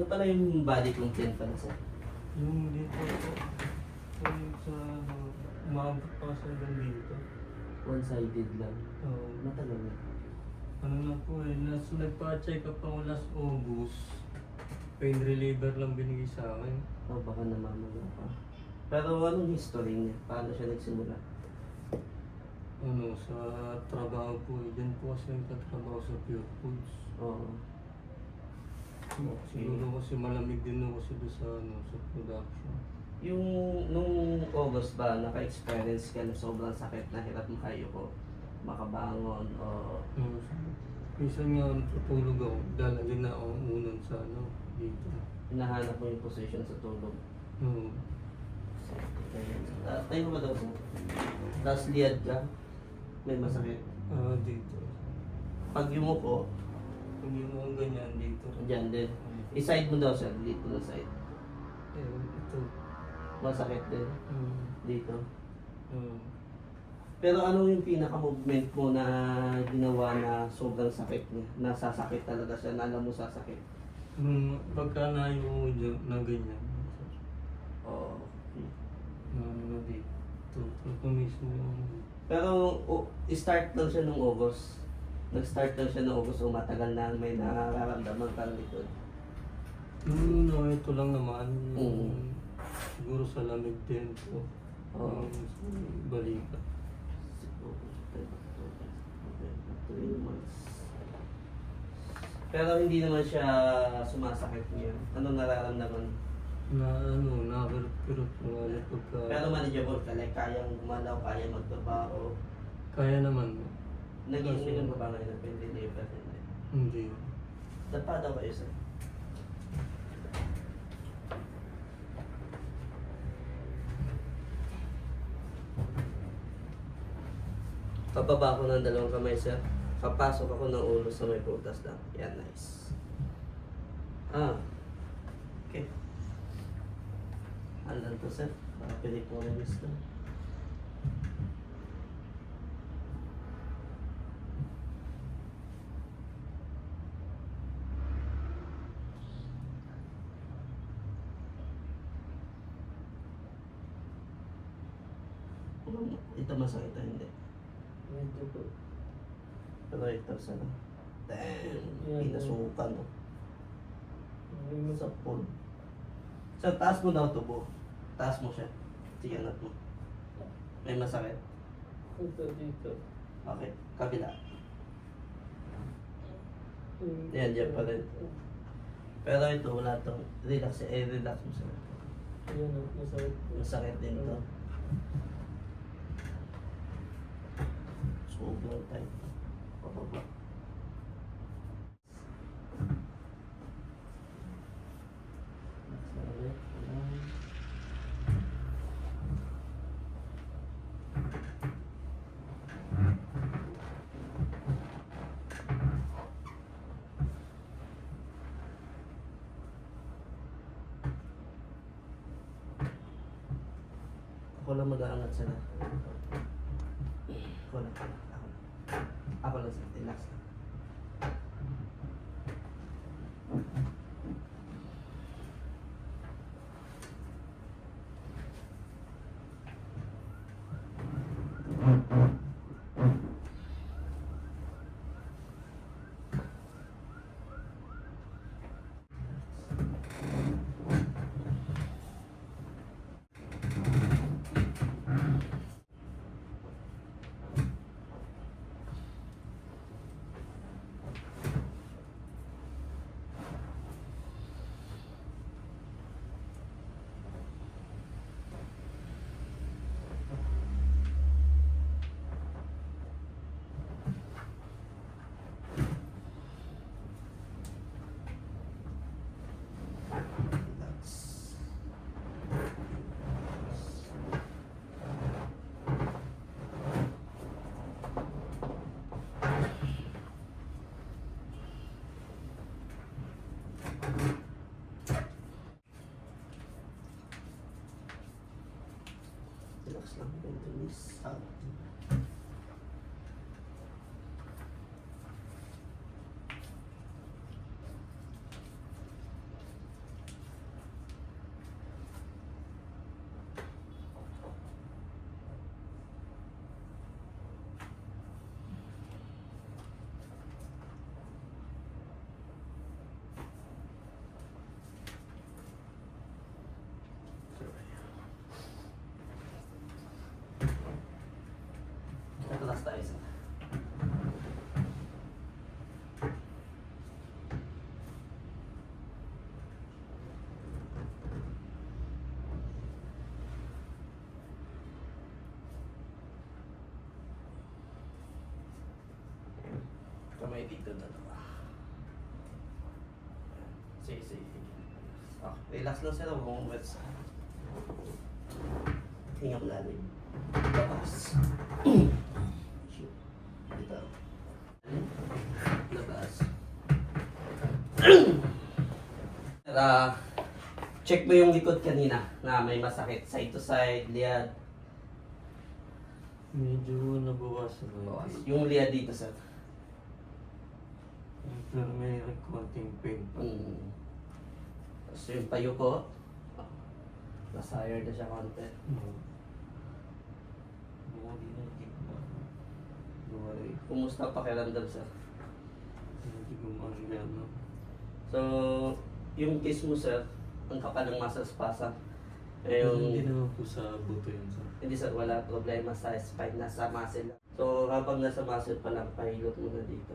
Ano pala yung body content pala sir? Yung dito po, yung sa umabot pa sa hanggang dito. One-sided lang. Oo. Matagal na. ano na po eh, nas, nagpa-check up ako last August. Pain reliever lang binigay sa akin. O Oh, baka namamaga pa. Pero anong history niya? Paano siya nagsimula? Ano, sa trabaho po eh. Diyan po kasi nagtatrabaho sa Pure Foods. Oo. Siguro kasi malamig din ako kasi doon sa, ano, sa production. Yung nung August ba, naka-experience ka na sobrang sakit na hirap makayo ko? Makabangon o Oo. Minsan nga tutulog ako, dalagin na ako unan sa ano, dito. hinahanap mo yung position sa tulog? Oo. Uh, tayo ba daw po? Tapos liad ka? May masakit. Ah, dito. Pag yumuko, Pag yung mga ganyan dito. dyan din. I-side mo daw siya, dito na side. Eh, ito. Masakit din. Mm. Dito. Oo. Pero ano yung pinaka-movement mo na ginawa na sobrang sakit niya? Nasasakit talaga siya, na alam mo sasakit. Nung pagka nayo dyan, na ganyan. Oo. Na ano na dito. Ito mismo yung... Pero o, start lang siya nung August. Nag-start lang siya nung August o matagal na may nararamdaman kang likod. Nung no, ito lang naman. Yung, siguro sa lamig din po. Oo. Yung sa balikat. Pero hindi naman siya sumasakit niya. Anong nararamdaman? Na ano, nakakirot-kirot na ulit pagka... Pero manageable ka, like kayang gumalaw, kaya magtrabaho. Kaya naman. Nag-iinom ka ba ngayon ng ventilator? Hindi. Hindi. Dapa daw kayo sir. Pababa ko ng dalawang kamay sir. Papasok ako ng ulo sa may prutas lang. Yan, nice. Ah. Okay. Andan to sir. Para pili po rin Ito masakit o hindi? Medyo po. Pero ito sa lang. Damn, pinasukan no. Sa pool. Sa taas mo daw tubo. Taas mo siya. Sige, angat mo. May masakit. Ito dito. Okay, kabila. Yan, dyan pa rin. Pero ito, wala tong relax. Eh, relax mo siya. Ayan, oh, masakit. Masakit din to. Masakit. Ayan. Ako lang mag-aangat sila. Ako lang. Ako lang. Ako lang sila. Relax lang. Relax. Relax lang. Don't release out. Kayo dito dalawa. Sige, sige. Ah, relax lang sila, huwag mong wets. Hinga malalim. Labas. Dito. Labas. Tara, check mo yung likod kanina na may masakit. Side to side, liad. Medyo nabawasan na. Bawas. Yung liad dito, sir. Pero may konting pain pa. Mm. Tapos yung payo ko, nasire na siya konti. Mm. Mga di na hindi ko ma- Okay. Kumusta ang pakiramdam, sir? Hindi ko maagana. So, yung case mo, sir, ang kapal ng muscles pasa. Eh, yung, hindi naman po sa buto yun sa. hindi sir, wala problema sa spine, nasa muscle. So, habang nasa muscle pa lang, pahilot mo na dito.